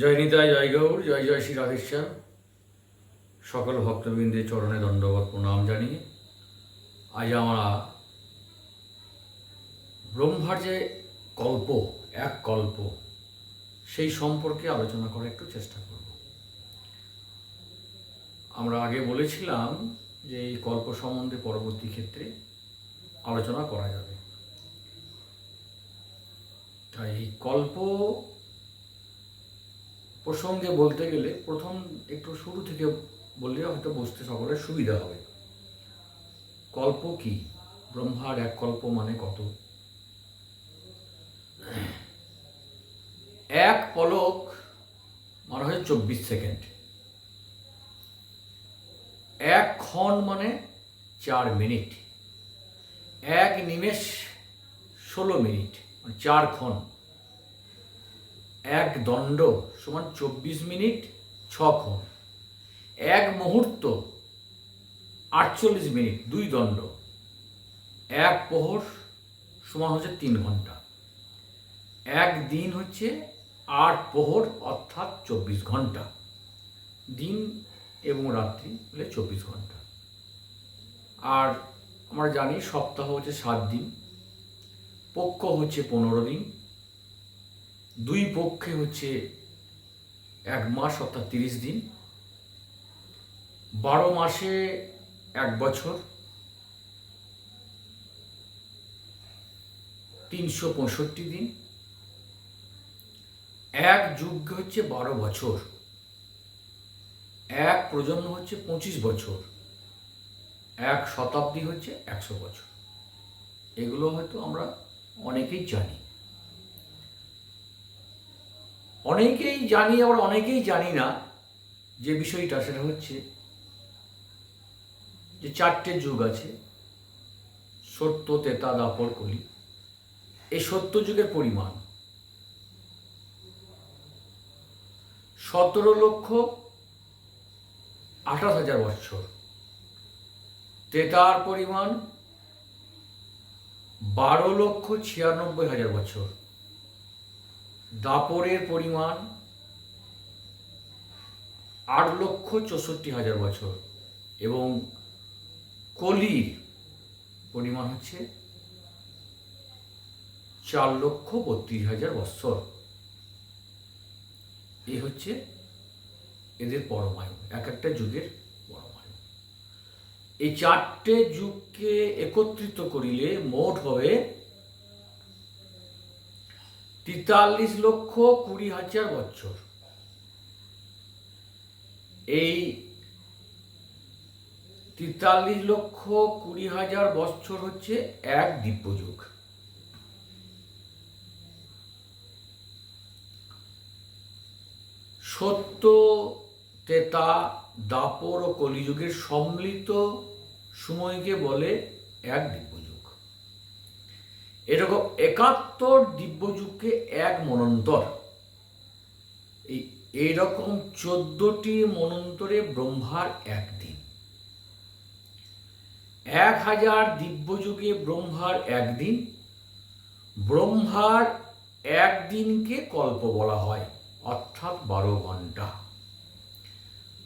জয় নিতাই, জয় গৌর, জয় জয় শ্রী রাধেশ্যাম। সকল ভক্তবৃন্দের চরণে দণ্ডবত প্রণাম জানিয়ে আজ আমরা ব্রহ্মার যে কল্প, এক কল্প, সেই সম্পর্কে আলোচনা করার একটু চেষ্টা করব। আমরা আগে বলেছিলাম যে এই কল্প সম্বন্ধে পরবর্তী ক্ষেত্রে আলোচনা করা যাবে। তাই কল্প প্রসঙ্গে বলতে গেলে প্রথম একটু শুরু থেকে বললে হয়তো বুঝতে সকলের সুবিধা হবে। কল্প কি? ব্রহ্মার এক কল্প মানে কত? এক পলক মানে হয় চব্বিশ সেকেন্ড। এক ক্ষণ মানে চার মিনিট। এক নিমেষ ষোলো মিনিট মানে চার ক্ষণ। এক দণ্ড সমান চব্বিশ মিনিট ছ ক্ষণ এক মুহূর্ত আটচল্লিশ মিনিট, দুই দণ্ড। এক প্রহর সমান হচ্ছে তিন ঘণ্টা। এক দিন হচ্ছে আট প্রহর, অর্থাৎ চব্বিশ ঘণ্টা। দিন এবং রাত্রি হলে চব্বিশ ঘণ্টা। আর আমরা জানি সপ্তাহ হচ্ছে সাত দিন, পক্ষ হচ্ছে পনেরো দিন। দুই পক্ষে হচ্ছে এক মাস অর্থাৎ তিরিশ দিন, বারো মাসে এক বছর, তিনশো পঁয়ষট্টি দিন, এক যুগ হচ্ছে বারো বছর, এক প্রজন্ম হচ্ছে পঁচিশ বছর, এক শতাব্দী হচ্ছে একশো বছর। এগুলো হয়তো আমরা অনেকেই জানি। অনেকেই জানি, আবার অনেকেই জানি না যে বিষয়টা, সেটা হচ্ছে যে চারটে যুগ আছে। সত্য, তেতা, দাপর, কলি। এই সত্য যুগের পরিমাণ। সতেরো লক্ষ আঠাশ হাজার বছর তেতার পরিমাণ বারো লক্ষ ছিয়ানব্বই হাজার বছর দাপরের পরিমাণ আট লক্ষ চৌষট্টি হাজার বছর এবং কলির পরিমাণ হচ্ছে চার লক্ষ বত্রিশ হাজার বৎসর। এই হচ্ছে এদের পরমায়ু, এক একটা যুগের পরমায়ু। এই চারটে যুগকে একত্রিত করিলে মোট হবে তেতাল্লিশ লক্ষ কুড়ি হাজার বছর। এই তেতাল্লিশ লক্ষ কুড়ি হাজার বছর হচ্ছে এক দিব্যযুগ সত্য, তেতা, দাপর ও কলিযুগের সম্মিলিত সময়কে বলে এক দিব্যযুগ এরকম একাত্তর দিব্যযুগকে এক মনন্তর। এই, এইরকম চোদ্দটি মনন্তরে ব্রহ্মার একদিন। এক হাজার দিব্যযুগে ব্রহ্মার একদিন। ব্রহ্মার একদিনকে কল্প বলা হয়, অর্থাৎ বারো ঘণ্টা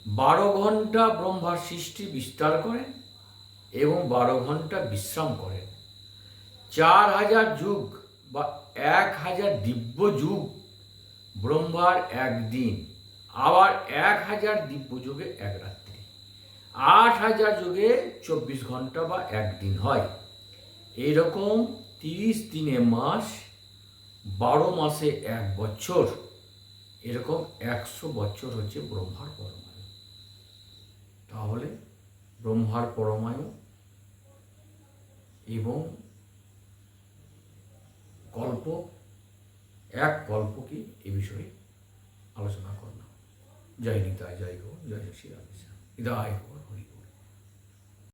বারো ঘণ্টা ব্রহ্মার সৃষ্টি বিস্তার করেন এবং বারো ঘণ্টা বিশ্রাম করেন। চার হাজার যুগ বা এক হাজার দিব্য যুগ, ব্রহ্মার একদিন, আবার এক হাজার দিব্য যুগে এক রাত্রি। আট হাজার যুগে চব্বিশ ঘণ্টা বা একদিন হয়। এইরকম তিরিশ দিনে মাস, বারো মাসে এক বছর, এরকম একশো বছর হচ্ছে ব্রহ্মার পরমায়ু তাহলে ব্রহ্মার পরমায়ু এবং কল্প এক গল্প কি এ বিষয়ে আলোচনা করলাম। জয় নিতায় জয় গো, জয় শ্রী রাধেশ্যাম হৃদয় হরি।